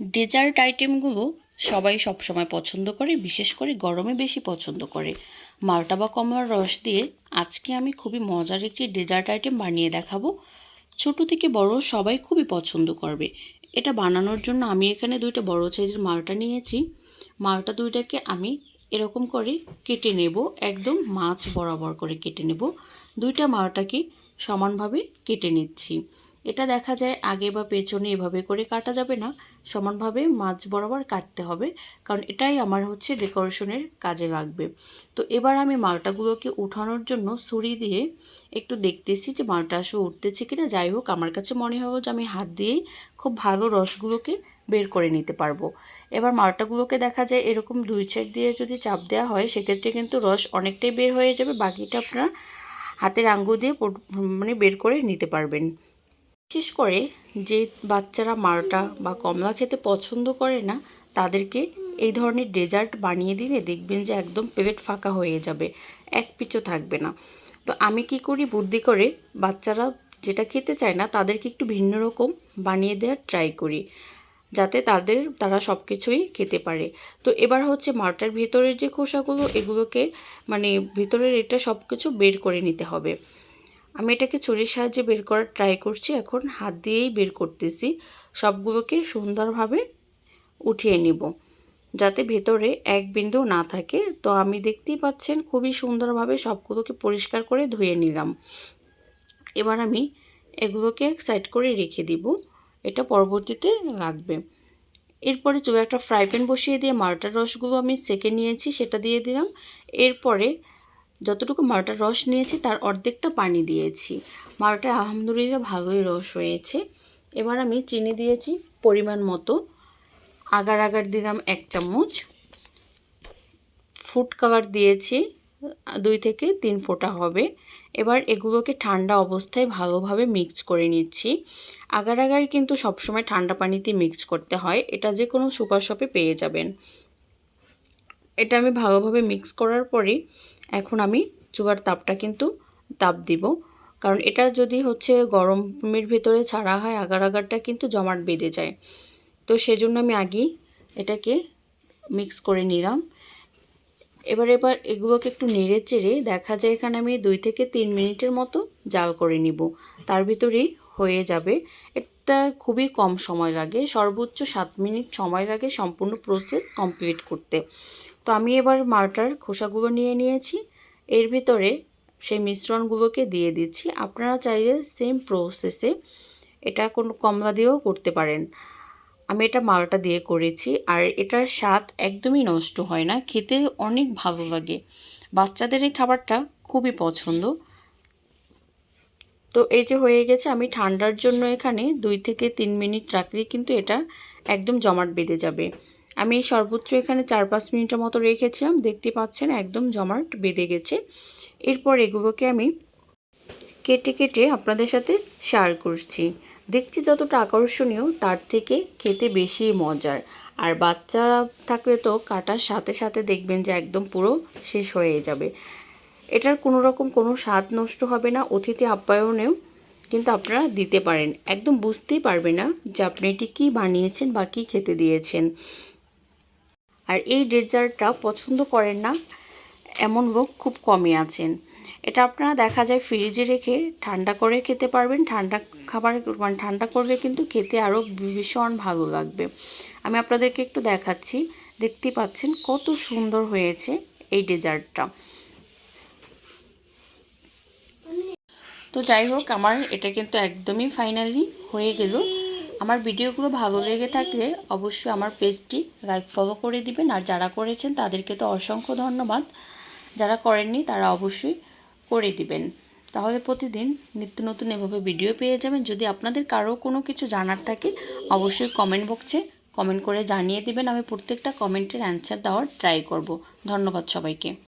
Dessert আইটেমগুলো সবাই সবসময় পছন্দ করে, বিশেষ করে গরমে বেশি পছন্দ করে। মালটা বা কমলার রস দিয়ে আজকে আমি খুবই মজার একটি ডেজার্ট আইটেম বানিয়ে দেখাবো। ছোট থেকে বড় সবাই খুবই পছন্দ করবে। এটা বানানোর জন্য আমি এখানে দুইটা বড় সাইজের মালটা নিয়েছি। মালটা দুইটাকে আমি এরকম করে কেটে নেব, একদম মাছ বরাবর করে কেটে নেব। দুইটা মালটাকে সমানভাবে কেটে নিচ্ছি। এটা দেখা যায় আগে বা পেছনে এভাবে করে কাটা যাবে না। সমানভাবে মাছ বরাবর কাটতে হবে, কারণ এটাই আমার হচ্ছে ডেকোরেশনের কাজে লাগবে। তো এবার আমি মালটাগুলোকে উঠানোর জন্য ছুরি দিয়ে একটু দেখতেছি যে মালটা আসলে উঠতেছে কিনা। যাই হোক, আমার কাছে মনে হলো যে আমি হাত দিয়েই খুব ভালো রসগুলোকে বের করে নিতে পারব। এবার মালটাগুলোকে দেখা যায় এরকম দুই সাইড দিয়ে যদি চাপ দেওয়া হয়, সেক্ষেত্রে কিন্তু রস অনেকটাই বের হয়ে যাবে। বাকিটা আপনার হাতের আঙ্গুল দিয়ে মানে বের করে নিতে পারবেন। বিশেষ করে যে বাচ্চারা মালটা বা কমলা খেতে পছন্দ করে না, তাদেরকে এই ধরনের ডেজার্ট বানিয়ে দিলে দেখবেন যে একদম প্লেট ফাঁকা হয়ে যাবে, এক পিছু থাকবে না। তো আমি কি করি, বুদ্ধি করে বাচ্চারা যেটা খেতে চায় না, তাদেরকে একটু ভিন্ন রকম বানিয়ে দেওয়ার ট্রাই করি, যাতে তাদের, তারা সব কিছুই খেতে পারে। তো এবার হচ্ছে মালটার ভিতরের যে খোসাগুলো, এগুলোকে মানে ভিতরের এটা সব কিছু বের করে নিতে হবে। আমি এটাকে ছুরির সাহায্যে বের করার ট্রাই করছি, এখন হাত দিয়েই বের করতেছি। সবগুলোকে সুন্দরভাবে উঠিয়ে নিব, যাতে ভেতরে এক বিন্দু না থাকে। তো আমি দেখতেই পাচ্ছেন খুবই সুন্দরভাবে সবগুলোকে পরিষ্কার করে ধুয়ে নিলাম। এবার আমি এগুলোকে এক সাইড করে রেখে দিব, এটা পরবর্তীতে লাগবে। এরপরে চুলে একটা ফ্রাই প্যান বসিয়ে দিয়ে মালটার রসগুলো আমি সেকে নিয়েছি, সেটা দিয়ে দিলাম। এরপরে যতটুকু মালটার রস নিয়েছি, তার অর্ধেকটা পানি দিয়েছি। মালটা আলহামদুলিল্লাহ ভালোই রস হয়েছে এবার আমি চিনি দিয়েছি পরিমাণ মতো। আগার আগার দিলাম এক চামচ। ফুড কালার দিয়েছি, দুই থেকে তিন ফোঁটা হবে। এবার এগুলোকে ঠান্ডা অবস্থায় ভালোভাবে মিক্স করে নিচ্ছি। আগার আগার কিন্তু সবসময় ঠান্ডা পানিতে মিক্স করতে হয়। এটা যে কোনো সুপার শপে পেয়ে যাবেন। এটা আমি ভালোভাবে মিক্স করার পরে এখন আমি চুলার তাপটা কিন্তু তাপ দিব। কারণ এটা যদি হচ্ছে গরমের ভিতরে ছাড়া হয়, আগার আগারটা কিন্তু জমাট বেঁধে যায়। তো সেজন্য আমি আগেই এটাকে মিক্স করে নিলাম। এবার এবার এগুলোকে একটু নেড়ে চেড়ে দেখা যায় এখানে আমি দুই থেকে তিন মিনিটের মতো জাল করে নিব। তার ভিতরেই হয়ে যাবে। এটা খুবই কম সময় লাগে, সর্বোচ্চ সাত মিনিট সময় লাগে সম্পূর্ণ প্রসেস কমপ্লিট করতে। তো আমি এবার মালটার খোসাগুলো নিয়ে নিয়েছি, এর ভিতরে সেই মিশ্রণগুলোকে দিয়ে দিচ্ছি। আপনারা চাইলে সেম প্রসেসে এটা কোনো কমলা দিয়েও করতে পারেন। আমি এটা মালটা দিয়ে করেছি, আর এটার স্বাদ একদমই নষ্ট হয় না, খেতে অনেক ভালো লাগে। বাচ্চাদের এই খাবারটা খুবই পছন্দ। তো এই যে হয়ে গেছে, আমি ঠান্ডার জন্য এখানে দুই থেকে তিন মিনিট রাখলেই কিন্তু এটা একদম জমাট বেঁধে যাবে। আমি সর্বোচ্চ এখানে চার পাঁচ মিনিটের মতো রেখেছিলাম, দেখতে পাচ্ছেন একদম জমাট বেঁধে গেছে। এরপর এগুলোকে আমি কেটে কেটে আপনাদের সাথে শেয়ার করছি। দেখছি যতটা আকর্ষণীয়, তার থেকে খেতে বেশি মজার। আর বাচ্চারা থাকলে তো কাটার সাথে সাথে দেখবেন যে একদম পুরো শেষ হয়ে যাবে। এটার কোনো রকম কোনো স্বাদ নষ্ট হবে না, অতিথি আপ্যায়নেও কিন্তু আপনারা দিতে পারেন। একদম বুঝতেই পারবে না যে আপনি এটি কী বানিয়েছেন বা কী খেতে দিয়েছেন। আর এই ডেজার্টটা পছন্দ করেন না, এমন লোক খুব কমই আছেন। এটা আপনারা দেখা যায় ফ্রিজে রেখে ঠান্ডা করে খেতে পারবেন। ঠান্ডা খাবার মানে ঠান্ডা করলে কিন্তু খেতে আরও ভীষণ ভালো লাগবে। আমি আপনাদেরকে একটু দেখাচ্ছি। দেখতে পাচ্ছেন কত সুন্দর হয়েছে এই ডেজার্টটা। তো যাই হোক, আমার এটা কিন্তু একদমই ফাইনালি হয়ে গেল। আমার ভিডিওগুলো ভালো লেগে থাকলে অবশ্যই আমার পেজটি লাইক ফলো করে দিবেন। আর যারা করেছেন, তাদেরকে তো অসংখ্য ধন্যবাদ। যারা করেননি, তারা অবশ্যই করে দিবেন। তাহলে প্রতিদিন নিত্য নতুন এভাবে ভিডিও পেয়ে যাবেন। যদি আপনাদের কারও কোনো কিছু জানার থাকে, অবশ্যই কমেন্ট বক্সে কমেন্ট করে জানিয়ে দিবেন। আমি প্রত্যেকটা কমেন্টের অ্যান্সার দেওয়ার ট্রাই করব। ধন্যবাদ সবাইকে।